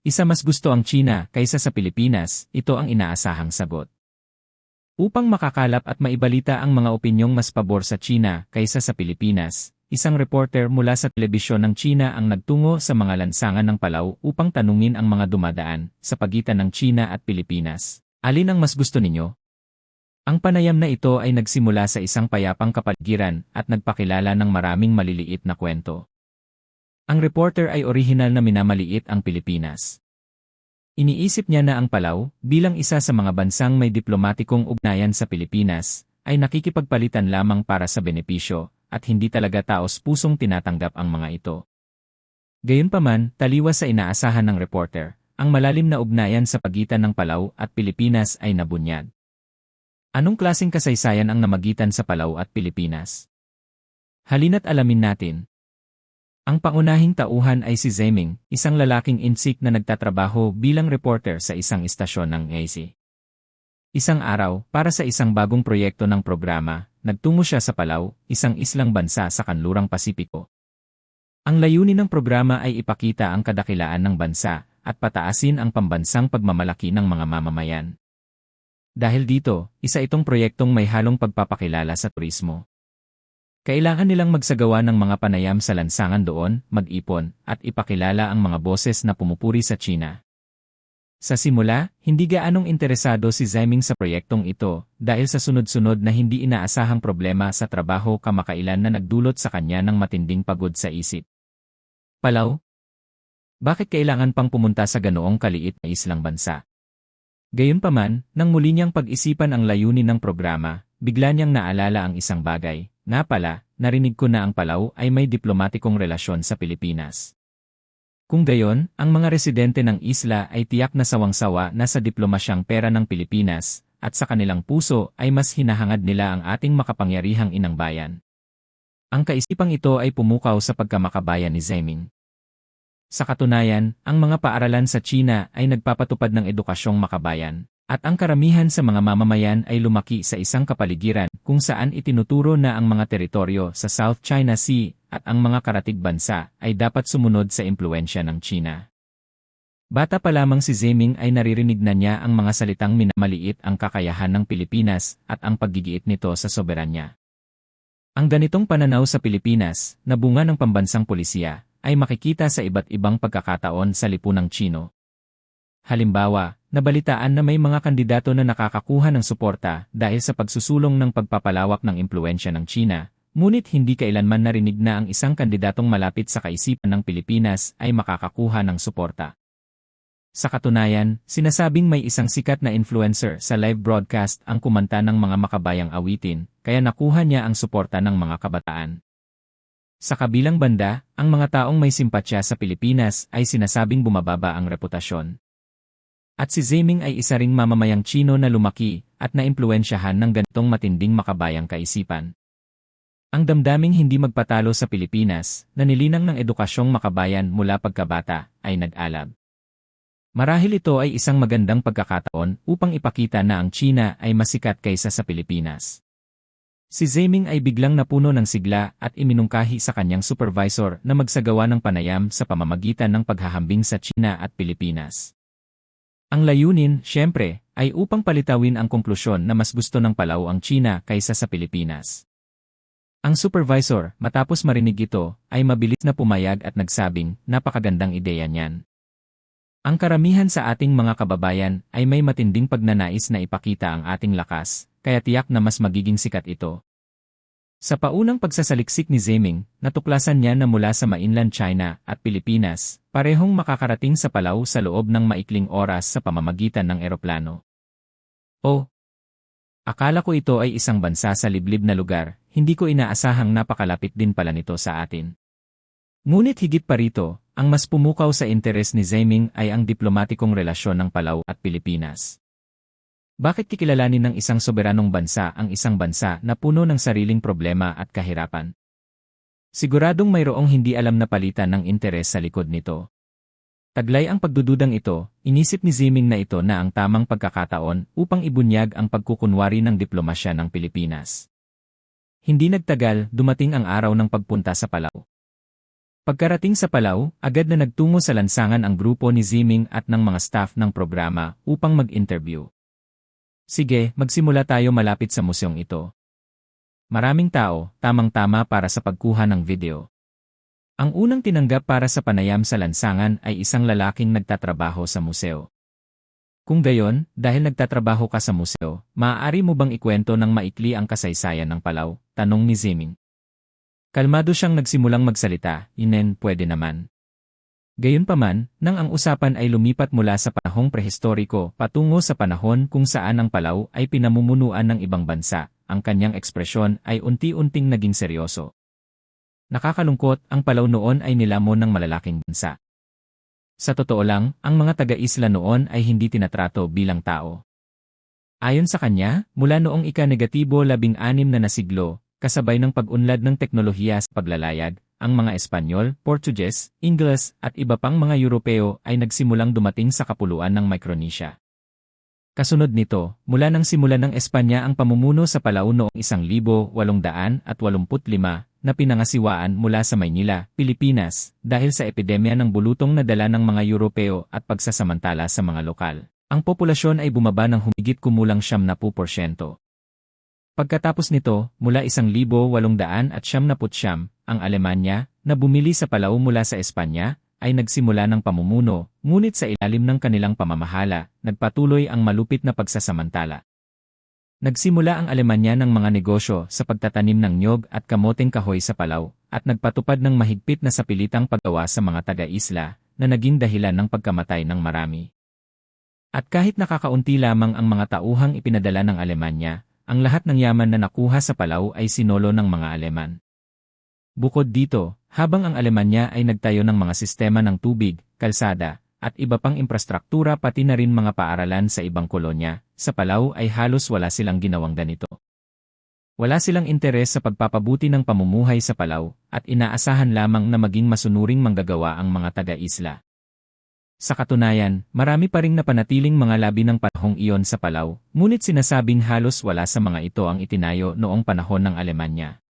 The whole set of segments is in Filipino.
Isa mas gusto ang China kaysa sa Pilipinas, ito ang inaasahang sagot. Upang makakalap at maibalita ang mga opinyong mas pabor sa China kaysa sa Pilipinas, isang reporter mula sa telebisyon ng China ang nagtungo sa mga lansangan ng Palau upang tanungin ang mga dumadaan sa pagitan ng China at Pilipinas. Alin ang mas gusto ninyo? Ang panayam na ito ay nagsimula sa isang payapang kapaligiran at nagpakilala ng maraming maliliit na kwento. Ang reporter ay orihinal na minamaliit ang Pilipinas. Iniisip niya na ang Palau, bilang isa sa mga bansang may diplomatikong ugnayan sa Pilipinas, ay nakikipagpalitan lamang para sa benepisyo, at hindi talaga taos pusong tinatanggap ang mga ito. Gayunpaman, taliwas sa inaasahan ng reporter, ang malalim na ugnayan sa pagitan ng Palau at Pilipinas ay nabunyag. Anong klasing kasaysayan ang namagitan sa Palau at Pilipinas? Halina't alamin natin, ang pangunahing tauhan ay si Zeming, isang lalaking insik na nagtatrabaho bilang reporter sa isang istasyon ng AC. Isang araw, para sa isang bagong proyekto ng programa, nagtungo siya sa Palau, isang islang bansa sa kanlurang Pasipiko. Ang layunin ng programa ay ipakita ang kadakilaan ng bansa at pataasin ang pambansang pagmamalaki ng mga mamamayan. Dahil dito, isa itong proyektong may halong pagpapakilala sa turismo. Kailangan nilang magsagawa ng mga panayam sa lansangan doon, mag-ipon, at ipakilala ang mga boses na pumupuri sa China. Sa simula, hindi gaanong interesado si Zeming sa proyektong ito dahil sa sunod-sunod na hindi inaasahang problema sa trabaho kamakailan na nagdulot sa kanya ng matinding pagod sa isip. Palaw? Bakit kailangan pang pumunta sa ganoong kaliit na islang bansa? Gayunpaman, nang muli niyang pag-isipan ang layunin ng programa, bigla niyang naalala ang isang bagay, na pala, narinig ko na ang Palau ay may diplomatikong relasyon sa Pilipinas. Kung gayon, ang mga residente ng isla ay tiyak na sawang-sawa na sa diplomasyang pera ng Pilipinas, at sa kanilang puso ay mas hinahangad nila ang ating makapangyarihang inang bayan. Ang kaisipang ito ay pumukaw sa pagkamakabayan ni Zeming. Sa katunayan, ang mga paaralan sa China ay nagpapatupad ng edukasyong makabayan. At ang karamihan sa mga mamamayan ay lumaki sa isang kapaligiran kung saan itinuturo na ang mga teritoryo sa South China Sea at ang mga karatig bansa ay dapat sumunod sa impluensya ng China. Bata pa lamang si Zeming ay naririnig na niya ang mga salitang minamaliit ang kakayahan ng Pilipinas at ang paggigiit nito sa soberanya. Ang ganitong pananaw sa Pilipinas, na bunga ng pambansang polisiya, ay makikita sa iba't ibang pagkakataon sa lipunang Chino. Halimbawa, Nabalitaan na may mga kandidato na nakakakuha ng suporta dahil sa pagsusulong ng pagpapalawak ng impluensya ng China, ngunit hindi kailanman narinig na ang isang kandidatong malapit sa kaisipan ng Pilipinas ay makakakuha ng suporta. Sa katunayan, sinasabing may isang sikat na influencer sa live broadcast ang kumanta ng mga makabayang awitin, kaya nakuha niya ang suporta ng mga kabataan. Sa kabilang banda, ang mga taong may simpatya sa Pilipinas ay sinasabing bumababa ang reputasyon. At si Zeming ay isa ring mamamayang Chino na lumaki at naimpluensyahan ng ganitong matinding makabayang kaisipan. Ang damdaming hindi magpatalo sa Pilipinas, na nilinang ng edukasyong makabayan mula pagkabata, ay nag-alab. Marahil ito ay isang magandang pagkakataon upang ipakita na ang China ay masikat kaysa sa Pilipinas. Si Zeming ay biglang napuno ng sigla at iminungkahi sa kanyang supervisor na magsagawa ng panayam sa pamamagitan ng paghahambing sa China at Pilipinas. Ang layunin, syempre, ay upang palitawin ang konklusyon na mas gusto ng Palau ang China kaysa sa Pilipinas. Ang supervisor, matapos marinig ito, ay mabilis na pumayag at nagsabing, napakagandang ideya niyan. Ang karamihan sa ating mga kababayan ay may matinding pagnanais na ipakita ang ating lakas, kaya tiyak na mas magiging sikat ito. Sa paunang pagsasaliksik ni Zeming, natuklasan niya na mula sa mainland China at Pilipinas, parehong makakarating sa Palau sa loob ng maikling oras sa pamamagitan ng eroplano. Oh! Akala ko ito ay isang bansa sa liblib na lugar, hindi ko inaasahang napakalapit din pala nito sa atin. Ngunit higit pa rito, ang mas pumukaw sa interes ni Zeming ay ang diplomatikong relasyon ng Palau at Pilipinas. Bakit kikilalanin ng isang soberanong bansa ang isang bansa na puno ng sariling problema at kahirapan? Siguradong mayroong hindi alam na palitan ng interes sa likod nito. Taglay ang pagdududang ito, inisip ni Ziming na ito na ang tamang pagkakataon upang ibunyag ang pagkukunwari ng diplomasya ng Pilipinas. Hindi nagtagal, dumating ang araw ng pagpunta sa Palau. Pagkarating sa Palau, agad na nagtungo sa lansangan ang grupo ni Ziming at ng mga staff ng programa upang mag-interview. Sige, magsimula tayo malapit sa museong ito. Maraming tao, tamang-tama para sa pagkuha ng video. Ang unang tinanggap para sa panayam sa lansangan ay isang lalaking nagtatrabaho sa museo. Kung gayon, dahil nagtatrabaho ka sa museo, maaari mo bang ikwento ng maikli ang kasaysayan ng Palau? Tanong ni Ziming. Kalmado siyang nagsimulang magsalita, inen, pwede naman. Gayunpaman, nang ang usapan ay lumipat mula sa panahong prehistoriko patungo sa panahon kung saan ang Palau ay pinamumunuan ng ibang bansa, ang kanyang ekspresyon ay unti-unting naging seryoso. Nakakalungkot, ang Palau noon ay nilamon ng malalaking bansa. Sa totoo lang, ang mga taga-isla noon ay hindi tinatrato bilang tao. Ayon sa kanya, mula noong ika-negatibo labing anim na nasiglo, kasabay ng pag-unlad ng teknolohiya sa paglalayag, ang mga Espanyol, Portuges, Ingles at iba pang mga Europeo ay nagsimulang dumating sa kapuluan ng Micronesia. Kasunod nito, mula nang simulan ng Espanya ang pamumuno sa Palau noong 1885 na pinangasiwaan mula sa Maynila, Pilipinas, dahil sa epidemya ng bulutong na dala ng mga Europeo at pagsasamantala sa mga lokal. Ang populasyon ay bumaba ng humigit kumulang 70%. Pagkatapos nito, mula 1879 at siyam, ang Alemanya, na bumili sa Palau mula sa Espanya, ay nagsimula ng pamumuno, ngunit sa ilalim ng kanilang pamamahala, nagpatuloy ang malupit na pagsasamantala. Nagsimula ang Alemanya ng mga negosyo sa pagtatanim ng nyog at kamoteng kahoy sa Palau, at nagpatupad ng mahigpit na sapilitang paggawa sa mga taga-isla, na naging dahilan ng pagkamatay ng marami. At kahit nakakaunti lamang ang mga tauhang ipinadala ng Alemanya, ang lahat ng yaman na nakuha sa Palau ay sinolo ng mga Aleman. Bukod dito, habang ang Alemanya ay nagtayo ng mga sistema ng tubig, kalsada, at iba pang infrastruktura pati na rin mga paaralan sa ibang kolonya, sa Palau ay halos wala silang ginawang ganito. Wala silang interes sa pagpapabuti ng pamumuhay sa Palau, at inaasahan lamang na maging masunuring manggagawa ang mga taga-isla. Sa katunayan, marami pa ring napanatiling mga labi ng panahong iyon sa Palau, ngunit sinasabing halos wala sa mga ito ang itinayo noong panahon ng Alemanya.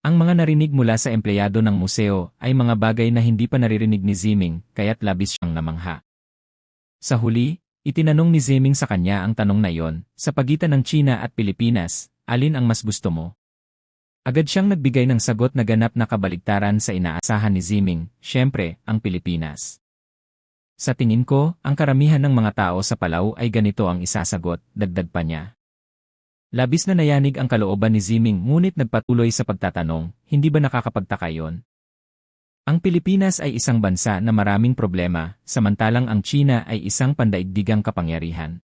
Ang mga narinig mula sa empleyado ng museo ay mga bagay na hindi pa naririnig ni Ziming, kaya't labis siyang namangha. Sa huli, itinanong ni Ziming sa kanya ang tanong na iyon, sa pagitan ng China at Pilipinas, alin ang mas gusto mo? Agad siyang nagbigay ng sagot na ganap na kabaligtaran sa inaasahan ni Ziming, syempre, ang Pilipinas. Sa tingin ko, ang karamihan ng mga tao sa Palau ay ganito ang isasagot, dagdag pa niya. Labis na nayanig ang kalooban ni Ziming ngunit nagpatuloy sa pagtatanong, hindi ba nakakapagtaka yon? Ang Pilipinas ay isang bansa na maraming problema, samantalang ang China ay isang pandaigdigang kapangyarihan.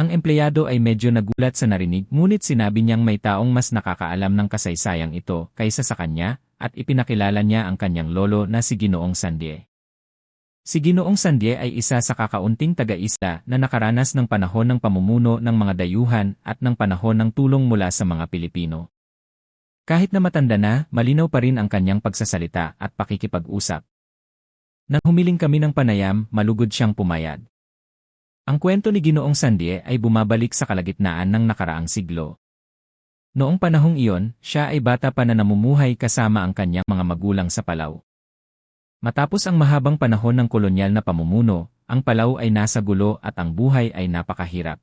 Ang empleyado ay medyo nagulat sa narinig ngunit sinabi niyang may taong mas nakakaalam ng kasaysayang ito kaysa sa kanya at ipinakilala niya ang kanyang lolo na si Ginoong Sandie. Si Ginoong Sandie ay isa sa kakaunting taga-isla na nakaranas ng panahon ng pamumuno ng mga dayuhan at ng panahon ng tulong mula sa mga Pilipino. Kahit na matanda na, malinaw pa rin ang kanyang pagsasalita at pakikipag-usap. Nang humiling kami ng panayam, malugod siyang pumayad. Ang kwento ni Ginoong Sandie ay bumabalik sa kalagitnaan ng nakaraang siglo. Noong panahong iyon, siya ay bata pa na namumuhay kasama ang kanyang mga magulang sa Palau. Matapos ang mahabang panahon ng kolonyal na pamumuno, ang Palau ay nasa gulo at ang buhay ay napakahirap.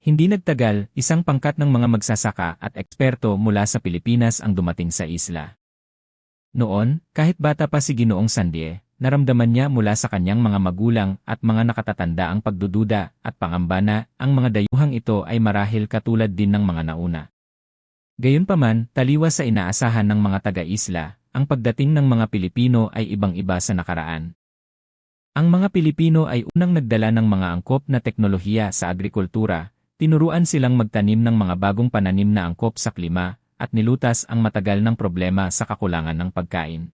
Hindi nagtagal, isang pangkat ng mga magsasaka at eksperto mula sa Pilipinas ang dumating sa isla. Noon, kahit bata pa si Ginoong Sandie, naramdaman niya mula sa kanyang mga magulang at mga nakatatanda ang pagdududa at pangamba na ang mga dayuhang ito ay marahil katulad din ng mga nauna. Gayunpaman, taliwas sa inaasahan ng mga taga-isla, ang pagdating ng mga Pilipino ay ibang-iba sa nakaraan. Ang mga Pilipino ay unang nagdala ng mga angkop na teknolohiya sa agrikultura, tinuruan silang magtanim ng mga bagong pananim na angkop sa klima, at nilutas ang matagal ng problema sa kakulangan ng pagkain.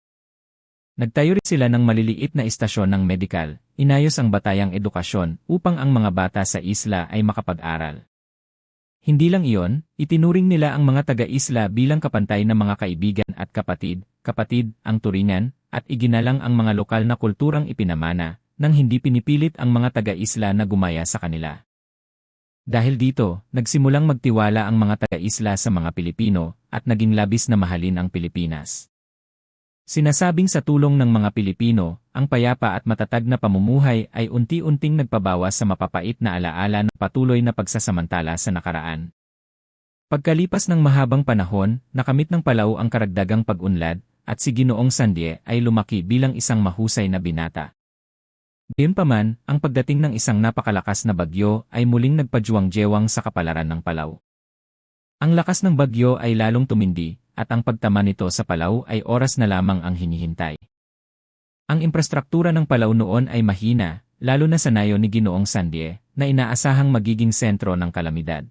Nagtayo rin sila ng maliliit na istasyon ng medikal, inayos ang batayang edukasyon upang ang mga bata sa isla ay makapag-aral. Hindi lang iyon, itinuring nila ang mga taga-isla bilang kapantay na mga kaibigan at kapatid, kapatid, ang turingan, at iginalang ang mga lokal na kulturang ipinamana, nang hindi pinipilit ang mga taga-isla na gumaya sa kanila. Dahil dito, nagsimulang magtiwala ang mga taga-isla sa mga Pilipino, at naging labis na mahalin ang Pilipinas. Sinasabing sa tulong ng mga Pilipino, ang payapa at matatag na pamumuhay ay unti-unting nagpabawas sa mapapait na alaala ng patuloy na pagsasamantala sa nakaraan. Pagkalipas ng mahabang panahon, nakamit ng Palau ang karagdagang pag-unlad, at si Ginoong Sandie ay lumaki bilang isang mahusay na binata. Gayunpaman, ang pagdating ng isang napakalakas na bagyo ay muling nagpajuwang-jewang sa kapalaran ng Palau. Ang lakas ng bagyo ay lalong tumindi, at ang pagtama nito sa Palau ay oras na lamang ang hinihintay. Ang infrastruktura ng Palau noon ay mahina, lalo na sa nayo ni Ginoong Sandie, na inaasahang magiging sentro ng kalamidad.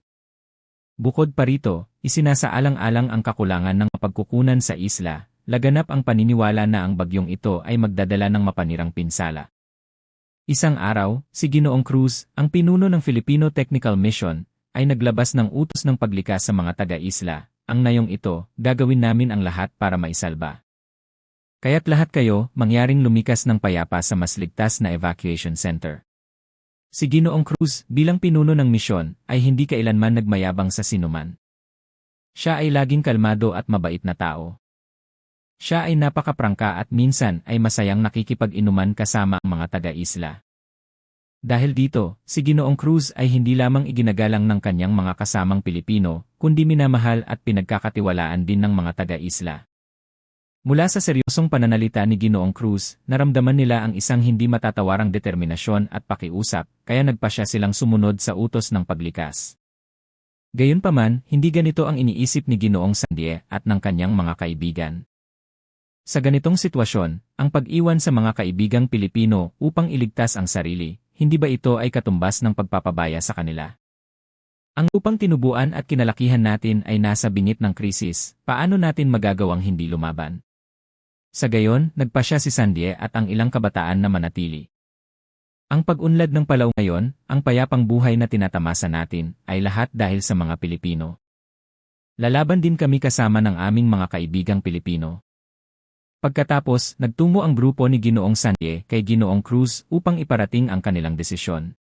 Bukod pa rito, isinasaalang-alang ang kakulangan ng mapagkukunan sa isla, laganap ang paniniwala na ang bagyong ito ay magdadala ng mapanirang pinsala. Isang araw, si Ginoong Cruz, ang pinuno ng Filipino Technical Mission, ay naglabas ng utos ng paglikas sa mga taga-isla. Ang nayong ito, gagawin namin ang lahat para maisalba. Kaya't lahat kayo, mangyaring lumikas ng payapa sa mas ligtas na evacuation center. Si Ginoong Cruz, bilang pinuno ng misyon, ay hindi kailanman nagmayabang sa sinuman. Siya ay laging kalmado at mabait na tao. Siya ay napakaprangka at minsan ay masayang nakikipag-inuman kasama ang mga taga-isla. Dahil dito, si Ginoong Cruz ay hindi lamang iginagalang ng kanyang mga kasamang Pilipino, kundi minamahal at pinagkakatiwalaan din ng mga taga-isla. Mula sa seryosong pananalita ni Ginoong Cruz, naramdaman nila ang isang hindi matatawarang determinasyon at pakiusap, kaya nagpasya silang sumunod sa utos ng paglikas. Gayunpaman, hindi ganito ang iniisip ni Ginoong Sandie at ng kanyang mga kaibigan. Sa ganitong sitwasyon, ang pag-iwan sa mga kaibigang Pilipino upang iligtas ang sarili, hindi ba ito ay katumbas ng pagpapabaya sa kanila? Ang upang tinubuan at kinalakihan natin ay nasa bingit ng krisis, paano natin magagawang hindi lumaban? Sa gayon, nagpa siya si Sandie at ang ilang kabataan na manatili. Ang pag-unlad ng Palaw ngayon, ang payapang buhay na tinatamasa natin, ay lahat dahil sa mga Pilipino. Lalaban din kami kasama ng aming mga kaibigang Pilipino. Pagkatapos, nagtungo ang grupo ni Ginoong Sandie kay Ginoong Cruz upang iparating ang kanilang desisyon.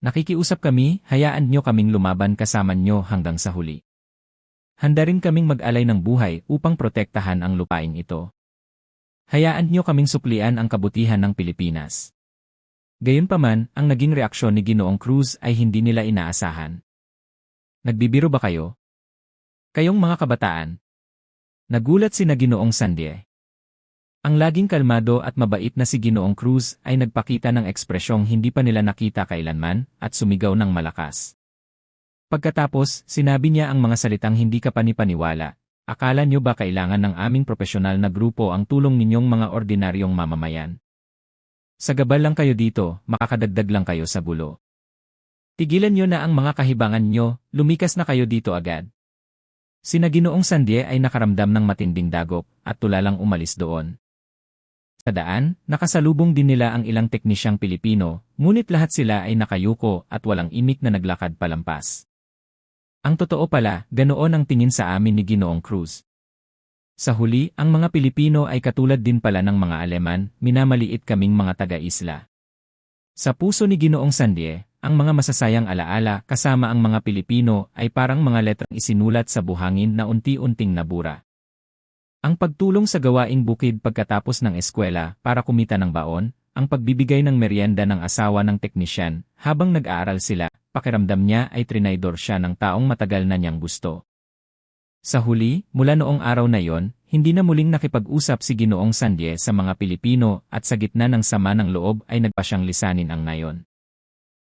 Nakikiusap kami, hayaan nyo kaming lumaban kasama nyo hanggang sa huli. Handa rin kaming mag-alay ng buhay upang protektahan ang lupain ito. Hayaan nyo kaming suklian ang kabutihan ng Pilipinas. Gayunpaman, ang naging reaksyon ni Ginoong Cruz ay hindi nila inaasahan. Nagbibiro ba kayo? Kayong mga kabataan. Nagulat si na Ginoong Sandie. Ang laging kalmado at mabait na si Ginoong Cruz ay nagpakita ng ekspresyong hindi pa nila nakita kailanman at sumigaw ng malakas. Pagkatapos, sinabi niya ang mga salitang hindi ka panipaniwala. Akala niyo ba kailangan ng aming profesional na grupo ang tulong ninyong mga ordinaryong mamamayan? Sa gabal lang kayo dito, makakadagdag lang kayo sa bulo. Tigilan niyo na ang mga kahibangan niyo, lumikas na kayo dito agad. Sina Ginoong Sandie ay nakaramdam ng matinding dagok at tulalang umalis doon. Sa daan, nakasalubong din nila ang ilang teknisyang Pilipino, ngunit lahat sila ay nakayuko at walang imik na naglakad palampas. Ang totoo pala, ganoon ang tingin sa amin ni Ginoong Cruz. Sa huli, ang mga Pilipino ay katulad din pala ng mga Aleman, minamaliit kaming mga taga-isla. Sa puso ni Ginoong Sandie, ang mga masasayang alaala kasama ang mga Pilipino ay parang mga letrang isinulat sa buhangin na unti-unting nabura. Ang pagtulong sa gawaing bukid pagkatapos ng eskwela para kumita ng baon, ang pagbibigay ng merienda ng asawa ng teknisyan habang nag-aaral sila, pakiramdam niya ay trinaydor siya ng taong matagal na niyang gusto. Sa huli, mula noong araw na yon, hindi na muling nakipag-usap si Ginoong Sandie sa mga Pilipino at sa gitna ng sama ng loob ay nagpa siyang lisanin ang nayon.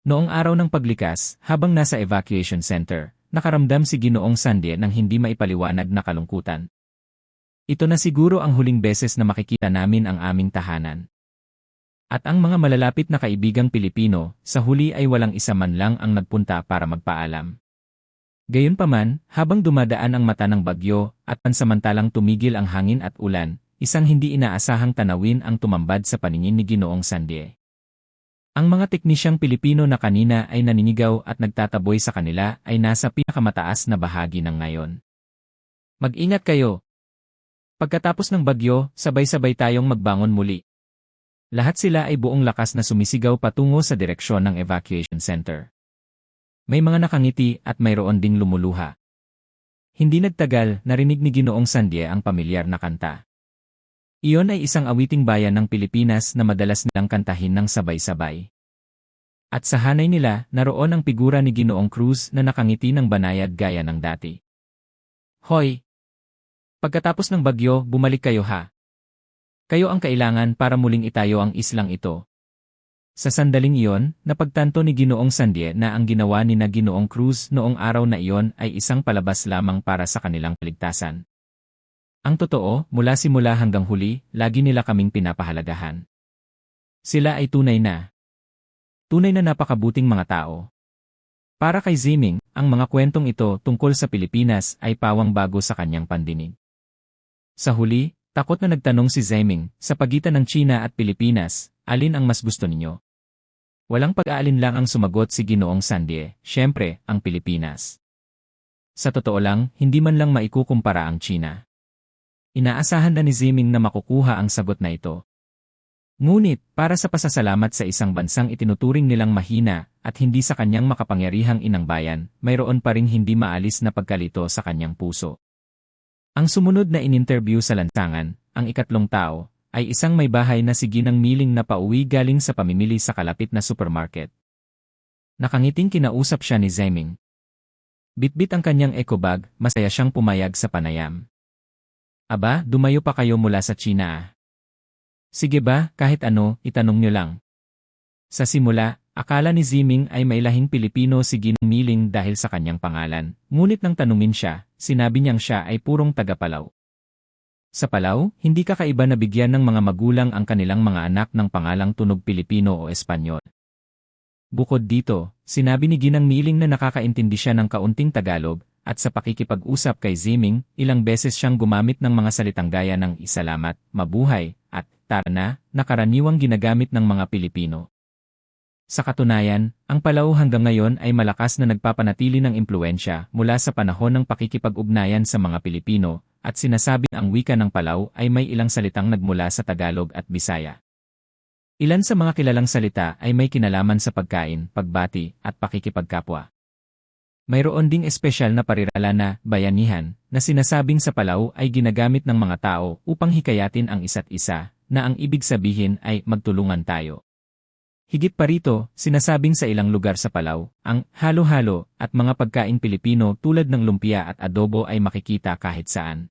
Noong araw ng paglikas, habang nasa evacuation center, nakaramdam si Ginoong Sandie ng hindi maipaliwanag na kalungkutan. Ito na siguro ang huling beses na makikita namin ang aming tahanan. At ang mga malalapit na kaibigang Pilipino, sa huli ay walang isa man lang ang nagpunta para magpaalam. Gayunpaman, habang dumadaan ang mata ng bagyo at pansamantalang tumigil ang hangin at ulan, isang hindi inaasahang tanawin ang tumambad sa paningin ni Ginoong Sandie. Ang mga teknisyang Pilipino na kanina ay naninigaw at nagtataboy sa kanila ay nasa pinakamataas na bahagi ng ngayon. Mag-ingat kayo, Pagkatapos ng bagyo, sabay-sabay tayong magbangon muli. Lahat sila ay buong lakas na sumisigaw patungo sa direksyon ng evacuation center. May mga nakangiti at mayroon ding lumuluha. Hindi nagtagal, narinig ni Ginoong Sandie ang pamilyar na kanta. Iyon ay isang awiting bayan ng Pilipinas na madalas nilang kantahin ng sabay-sabay. At sa hanay nila, naroon ang figura ni Ginoong Cruz na nakangiti ng banayad gaya ng dati. Hoy! Pagkatapos ng bagyo, bumalik kayo ha. Kayo ang kailangan para muling itayo ang islang ito. Sa sandaling iyon, napagtanto ni Ginoong Sandie na ang ginawa ni na Ginoong Cruz noong araw na iyon ay isang palabas lamang para sa kanilang kaligtasan. Ang totoo, mula simula hanggang huli, lagi nila kaming pinapahalagahan. Sila ay tunay na. Tunay na napakabuting mga tao. Para kay Ziming, ang mga kwentong ito tungkol sa Pilipinas ay pawang bago sa kanyang pandinig. Sa huli, takot na nagtanong si Ziming, sa pagitan ng China at Pilipinas, alin ang mas gusto ninyo? Walang pag-aalin lang ang sumagot si Ginoong Sandie, syempre, ang Pilipinas. Sa totoo lang, hindi man lang maikukumpara ang China. Inaasahan na ni Ziming na makukuha ang sagot na ito. Ngunit, para sa pasasalamat sa isang bansang itinuturing nilang mahina at hindi sa kanyang makapangyarihang inang bayan, mayroon pa ring hindi maalis na pagkalito sa kanyang puso. Ang sumunod na ininterview sa lansangan, ang ikatlong tao, ay isang may bahay na si Ginang Miling na pauwi galing sa pamimili sa kalapit na supermarket. Nakangiting kinausap siya ni Zeming. Bitbit ang kanyang eco bag, masaya siyang pumayag sa panayam. Aba, dumayo pa kayo mula sa China ah. Sige ba, kahit ano, itanong nyo lang. Sa simula, akala ni Ziming ay may lahing Pilipino si Ginong Miling dahil sa kanyang pangalan, ngunit nang tanungin siya, sinabi niyang siya ay purong taga-Palaw. Sa Palaw, hindi kakaiba na bigyan ng mga magulang ang kanilang mga anak ng pangalang tunog Pilipino o Espanyol. Bukod dito, sinabi ni Ginang Miling na nakakaintindi siya ng kaunting Tagalog, at sa pakikipag-usap kay Ziming, ilang beses siyang gumamit ng mga salitang gaya ng isalamat, mabuhay, at tara na, na karaniwang ginagamit ng mga Pilipino. Sa katunayan, ang Palau hanggang ngayon ay malakas na nagpapanatili ng impluensya mula sa panahon ng pakikipag-ugnayan sa mga Pilipino, at sinasabing ang wika ng Palau ay may ilang salitang nagmula sa Tagalog at Bisaya. Ilan sa mga kilalang salita ay may kinalaman sa pagkain, pagbati, at pakikipagkapwa. Mayroon ding espesyal na parirala na bayanihan na sinasabing sa Palau ay ginagamit ng mga tao upang hikayatin ang isa't isa na ang ibig sabihin ay magtulungan tayo. Higit pa rito, sinasabing sa ilang lugar sa Palau, ang halo-halo at mga pagkain Pilipino tulad ng lumpia at adobo ay makikita kahit saan.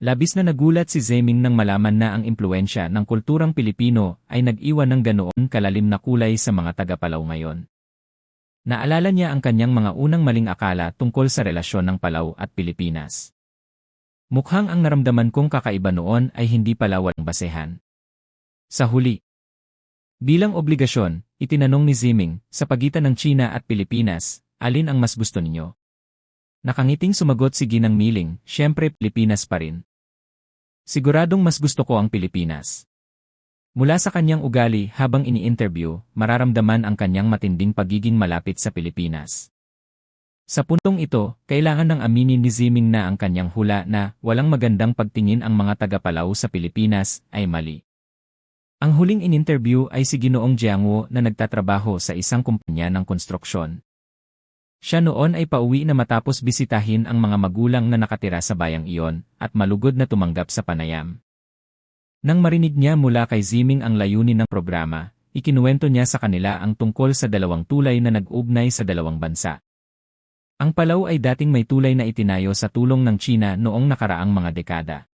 Labis na nagulat si Zeming nang malaman na ang impluensya ng kulturang Pilipino ay nag-iwan ng ganoon kalalim na kulay sa mga taga-Palau ngayon. Naalala niya ang kanyang mga unang maling akala tungkol sa relasyon ng Palau at Pilipinas. Mukhang ang naramdaman kong kakaiba noon ay hindi pala walang basehan. Sa huli, bilang obligasyon, itinanong ni Ziming, sa pagitan ng China at Pilipinas, alin ang mas gusto ninyo? Nakangiting sumagot si Ginang Miling, syempre Pilipinas pa rin. Siguradong mas gusto ko ang Pilipinas. Mula sa kanyang ugali habang ini-interview, mararamdaman ang kanyang matinding pagiging malapit sa Pilipinas. Sa puntong ito, kailangan ng aminin ni Ziming na ang kanyang hula na walang magandang pagtingin ang mga taga-Palaw sa Pilipinas ay mali. Ang huling in-interview ay si Ginoong Jiangwo na nagtatrabaho sa isang kumpanya ng konstruksyon. Siya noon ay pauwi na matapos bisitahin ang mga magulang na nakatira sa bayang iyon at malugod na tumanggap sa panayam. Nang marinig niya mula kay Ziming ang layunin ng programa, ikinuwento niya sa kanila ang tungkol sa dalawang tulay na nag-ugnay sa dalawang bansa. Ang Palau ay dating may tulay na itinayo sa tulong ng China noong nakaraang mga dekada.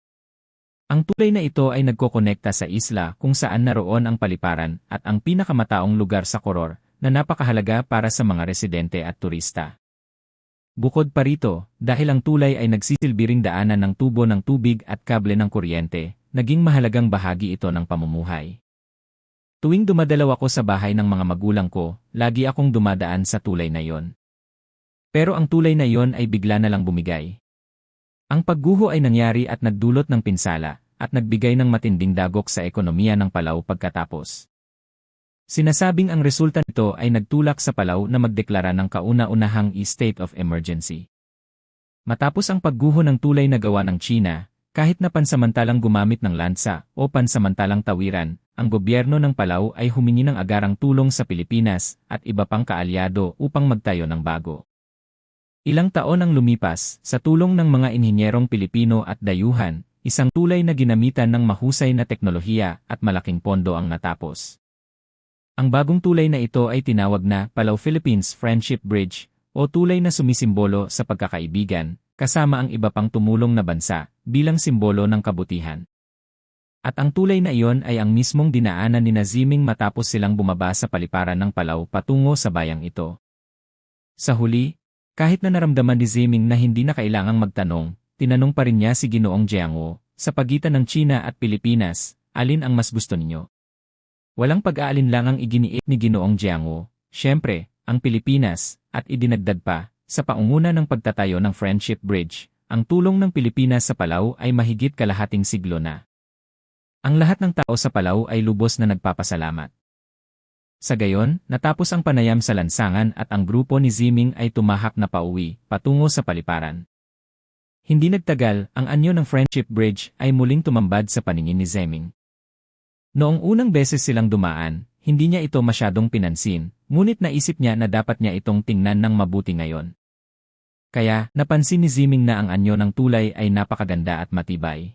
Ang tulay na ito ay nagkokonekta sa isla kung saan naroon ang paliparan at ang pinakamataong lugar sa Koror na napakahalaga para sa mga residente at turista. Bukod pa rito, dahil ang tulay ay nagsisilbiring daanan ng tubo ng tubig at kable ng kuryente, naging mahalagang bahagi ito ng pamumuhay. Tuwing dumadalaw ako sa bahay ng mga magulang ko, lagi akong dumadaan sa tulay na yon. Pero ang tulay na yon ay bigla na lang bumigay. Ang pagguho ay nangyari at nagdulot ng pinsala, at nagbigay ng matinding dagok sa ekonomiya ng Palau pagkatapos. Sinasabing ang resulta nito ay nagtulak sa Palau na magdeklara ng kauna-unahang state of emergency. Matapos ang pagguho ng tulay na gawa ng China, kahit na pansamantalang gumamit ng lansa o pansamantalang tawiran, ang gobyerno ng Palau ay humingi ng agarang tulong sa Pilipinas at iba pang kaalyado upang magtayo ng bago. Ilang taon ang lumipas, sa tulong ng mga inhinyerong Pilipino at dayuhan, isang tulay na ginamitan ng mahusay na teknolohiya at malaking pondo ang natapos. Ang bagong tulay na ito ay tinawag na Palau Philippines Friendship Bridge o tulay na sumisimbolo sa pagkakaibigan, kasama ang iba pang tumulong na bansa bilang simbolo ng kabutihan. At ang tulay na iyon ay ang mismong dinaanan ni Naziming matapos silang bumaba sa paliparan ng Palau patungo sa bayang ito. Sa huli, kahit na naramdaman ni Ziming na hindi na kailangang magtanong, tinanong pa rin niya si Ginoong Jiangwo, sa pagitan ng China at Pilipinas, alin ang mas gusto ninyo? Walang pag-aalinlangang iginiit ni Ginoong Jiangwo, syempre, ang Pilipinas, at idinagdag pa, sa paunguna ng pagtatayo ng Friendship Bridge, ang tulong ng Pilipinas sa Palau ay mahigit kalahating siglo na. Ang lahat ng tao sa Palau ay lubos na nagpapasalamat. Sa gayon, natapos ang panayam sa lansangan at ang grupo ni Ziming ay tumahak na pauwi, patungo sa paliparan. Hindi nagtagal, ang anyo ng Friendship Bridge ay muling tumambad sa paningin ni Zeming. Noong unang beses silang dumaan, hindi niya ito masyadong pinansin, ngunit naisip niya na dapat niya itong tingnan ng mabuti ngayon. Kaya, napansin ni Ziming na ang anyo ng tulay ay napakaganda at matibay.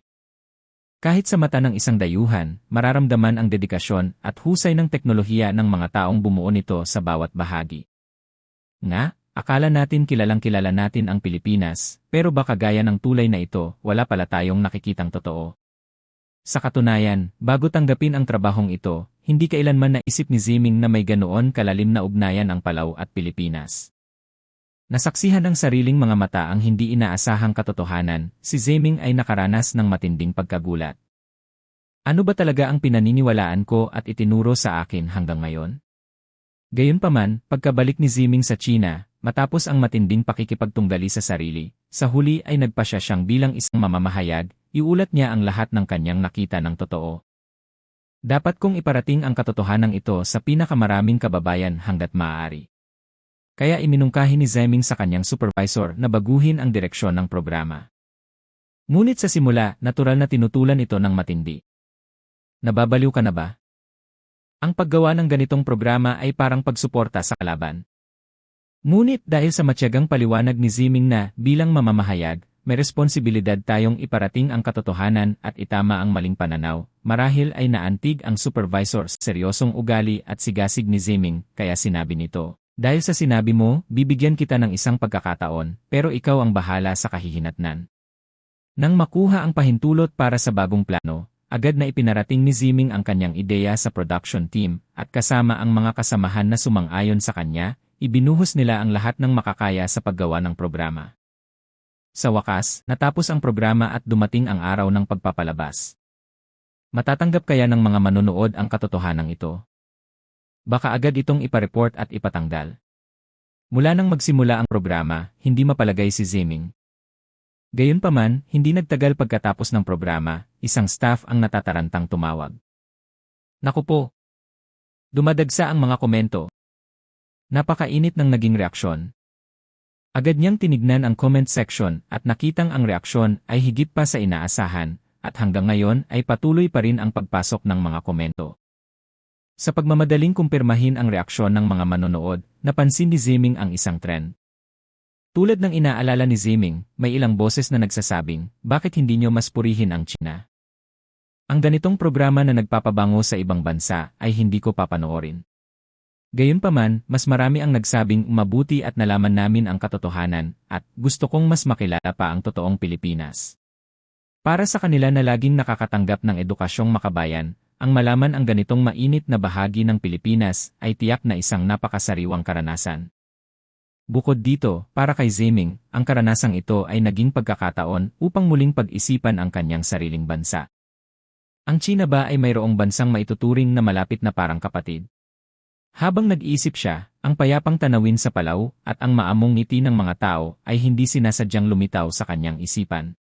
Kahit sa mata ng isang dayuhan, mararamdaman ang dedikasyon at husay ng teknolohiya ng mga taong bumuo nito sa bawat bahagi. Nga, akala natin kilalang kilala natin ang Pilipinas, pero baka gaya ng tulay na ito, wala pala tayong nakikitang totoo. Sa katunayan, bago tanggapin ang trabahong ito, hindi kailanman naisip ni Ziming na may ganoon kalalim na ugnayan ang Palau at Pilipinas. Nasaksihan ng sariling mga mata ang hindi inaasahang katotohanan, si Zeming ay nakaranas ng matinding pagkagulat. Ano ba talaga ang pinaniniwalaan ko at itinuro sa akin hanggang ngayon? Gayunpaman, pagkabalik ni Ziming sa China, matapos ang matinding pakikipagtunggali sa sarili, sa huli ay nagpasya siyang bilang isang mamamahayag, iulat niya ang lahat ng kanyang nakita ng totoo. Dapat kong iparating ang katotohanan ito sa pinakamaraming kababayan hanggat maaari. Kaya iminungkahi ni Zeming sa kanyang supervisor na baguhin ang direksyon ng programa. Ngunit sa simula, natural na tinutulan ito ng matindi. Nababaliw ka na ba? Ang paggawa ng ganitong programa ay parang pagsuporta sa kalaban. Ngunit dahil sa matyagang paliwanag ni Ziming na bilang mamamahayag, may responsibilidad tayong iparating ang katotohanan at itama ang maling pananaw, marahil ay naantig ang supervisor sa seryosong ugali at sigasig ni Ziming, kaya sinabi nito, dahil sa sinabi mo, bibigyan kita ng isang pagkakataon, pero ikaw ang bahala sa kahihinatnan. Nang makuha ang pahintulot para sa bagong plano, agad na ipinarating ni Ziming ang kanyang ideya sa production team, at kasama ang mga kasamahan na sumang-ayon sa kanya, ibinuhos nila ang lahat ng makakaya sa paggawa ng programa. Sa wakas, natapos ang programa at dumating ang araw ng pagpapalabas. Matatanggap kaya ng mga manonood ang katotohanan ito? Baka agad itong ipareport at ipatanggal. Mula nang magsimula ang programa, hindi mapalagay si Ziming. Gayunpaman, hindi nagtagal pagkatapos ng programa, isang staff ang natatarantang tumawag. Naku po! Dumadagsa ang mga komento. Napakainit ng naging reaksyon. Agad niyang tinignan ang comment section at nakitang ang reaksyon ay higit pa sa inaasahan at hanggang ngayon ay patuloy pa rin ang pagpasok ng mga komento. Sa pagmamadaling kumpirmahin ang reaksyon ng mga manonood, napansin ni Ziming ang isang trend. Tulad ng inaalala ni Ziming, may ilang boses na nagsasabing, bakit hindi nyo mas purihin ang China? Ang ganitong programa na nagpapabango sa ibang bansa ay hindi ko papanoorin. Gayunpaman, mas marami ang nagsabing mabuti at nalaman namin ang katotohanan at gusto kong mas makilala pa ang totoong Pilipinas. Para sa kanila na laging nakakatanggap ng edukasyong makabayan, ang malaman ang ganitong mainit na bahagi ng Pilipinas ay tiyak na isang napakasariwang karanasan. Bukod dito, para kay Zeming, ang karanasang ito ay naging pagkakataon upang muling pag-isipan ang kanyang sariling bansa. Ang China ba ay mayroong bansang maituturing na malapit na parang kapatid? Habang nag-iisip siya, ang payapang tanawin sa Palaw at ang maamong ngiti ng mga tao ay hindi sinasadyang lumitaw sa kanyang isipan.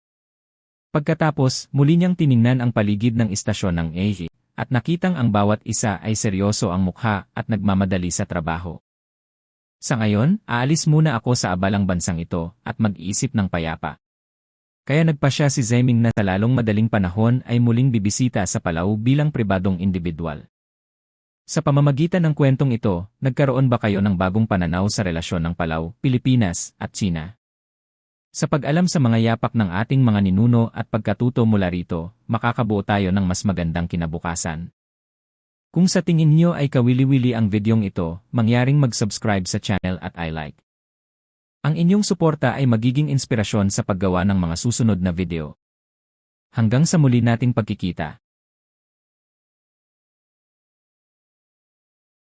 Pagkatapos, muli niyang tiningnan ang paligid ng istasyon ng Eji at nakitang ang bawat isa ay seryoso ang mukha at nagmamadali sa trabaho. Sa ngayon, aalis muna ako sa abalang bansang ito at mag-iisip ng payapa. Kaya nagpa siya si Zeming na sa lalong madaling panahon ay muling bibisita sa Palau bilang pribadong individual. Sa pamamagitan ng kwentong ito, nagkaroon ba kayo ng bagong pananaw sa relasyon ng Palau, Pilipinas, at China? Sa pag-alam sa mga yapak ng ating mga ninuno at pagkatuto mula rito, makakabuo tayo ng mas magandang kinabukasan. Kung sa tingin nyo ay kawili-wili ang videong ito, mangyaring mag-subscribe sa channel at I-like. Ang inyong suporta ay magiging inspirasyon sa paggawa ng mga susunod na video. Hanggang sa muli nating pagkikita.